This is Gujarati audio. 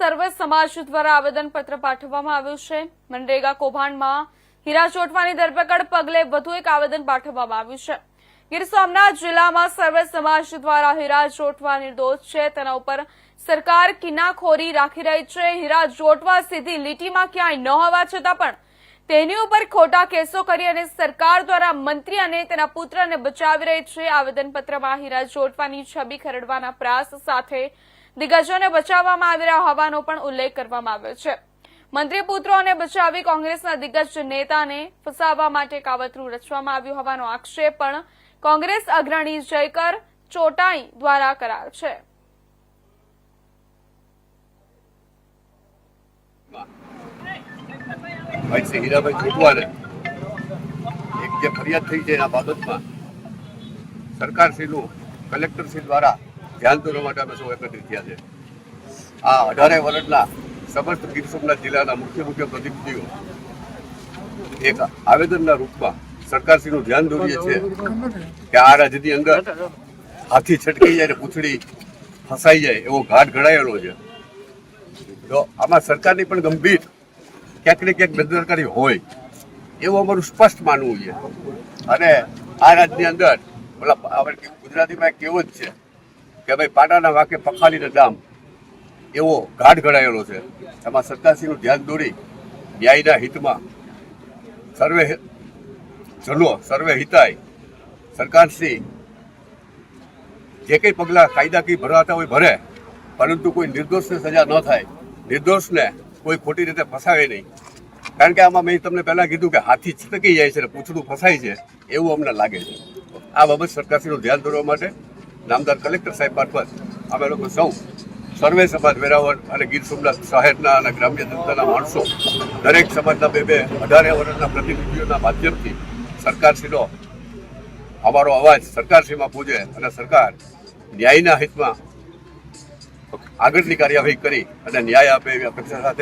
સર્વે સમાજ દ્વારા આવેદનપત્ર પાઠવવામાં આવ્યું છે. મનરેગા કૌભાંડમાં હીરા ચોટવાની ધરપકડ પગલે વધુ એક આવેદન પાઠવવામાં આવ્યું છે. ગીર સોમનાથ જિલ્લામાં સર્વે સમાજ દ્વારા હીરા ચોટવા નિર્દોષ છે. તેના ઉપર સરકાર કિનાખોરી રાખી રહી છે. હીરા ચોટવા સીધી લીટીમાં ક્યાંય ન હોવા છતાં પણ તેની ઉપર ખોટા કેસો કરી અને સરકાર દ્વારા મંત્રી અને તેના પુત્રને બચાવી રહી છે. આવેદનપત્રમાં હીરા ચોટવાની છબી ખરડવાના પ્રયાસ સાથે દિગ્ગજોને બચાવવામાં આવી રહ્યા હોવાનો પણ ઉલ્લેખ કરવામાં આવ્યો છે. મંત્રી પુત્રોને બચાવી કોંગ્રેસના દિગ્ગજ નેતાને ફસાવવા માટે કાવતરું રચવામાં આવ્યું હોવાનો આક્ષેપ પણ કોંગ્રેસ અગ્રણી જયકર ચોટાઈ દ્વારા કરાયો છે. ભાઈ હીરાભાઈ જોટવાને એક જે ફરિયાદ થઈ છે એના બાબતમાં સરકારશ્રીનું, કલેક્ટરશ્રી દ્વારા ધ્યાન દોરવા માટે અમે સૌ એકત્રિત થયા છે. આ અઢારે વર્ષના સમસ્ત ગીર સોમનાથ જિલ્લાના મુખ્ય મુખ્ય પ્રતિનિધિઓ એક આવેદનના રૂપમાં સરકારશ્રીનું ધ્યાન દોરીએ છીએ કે આ રાજ્યની અંદર હાથી છટકી જાય ને પૂછડી ફસાઈ જાય એવો ઘાટ ઘડાયેલો છે. તો આમાં સરકારની પણ ગંભીર ક્યાંક ને ક્યાંક બેદરકારી હોય એવું અમારું સ્પષ્ટ માનવું છે. અને આ રાજ્યની અંદર ઓલા આપણે ગુજરાતીમાં એક કહેવત છે કે ભાઈ પાટાના વાકે પખાલીને દામ. એવો ઘાટ ઘડાયેલો છે. એમાં સરકારશ્રીનું ધ્યાન દોરી ન્યાયના હિતમાં સર્વે જનો, સર્વે હિતાય. સરકારશ્રી જે કંઈ પગલાં કાયદાકીય ભરાતા હોય ભરે, પરંતુ કોઈ નિર્દોષને સજા ન થાય. નિર્દોષને કોઈ ખોટી રીતે ફસાવે નહીં. કારણ કે આમાં મેં તમને પહેલાં કીધું કે હાથી છટકી જાય છે અને પૂછડું ફસાય છે, એવું અમને લાગે છે. આ બાબત સરકારશ્રીનું ધ્યાન દોરવા માટે નામદાર કલેક્ટર સાહેબ મારફત અમે લોકો સૌ સર્વે સમાજ વેરાવળ અને ગીર સોમનાથ શહેરના અને ગ્રામ્ય જનતાના માણસો, દરેક સમાજના બે બે અઢારે વર્ષના પ્રતિનિધિઓના માધ્યમથી સરકારશ્રીનો અમારો અવાજ સરકારશ્રીમાં પૂજે અને સરકાર ન્યાયના હિતમાં આગળની કાર્યવાહી કરી અને ન્યાય આપે એવી અપેક્ષા સાથે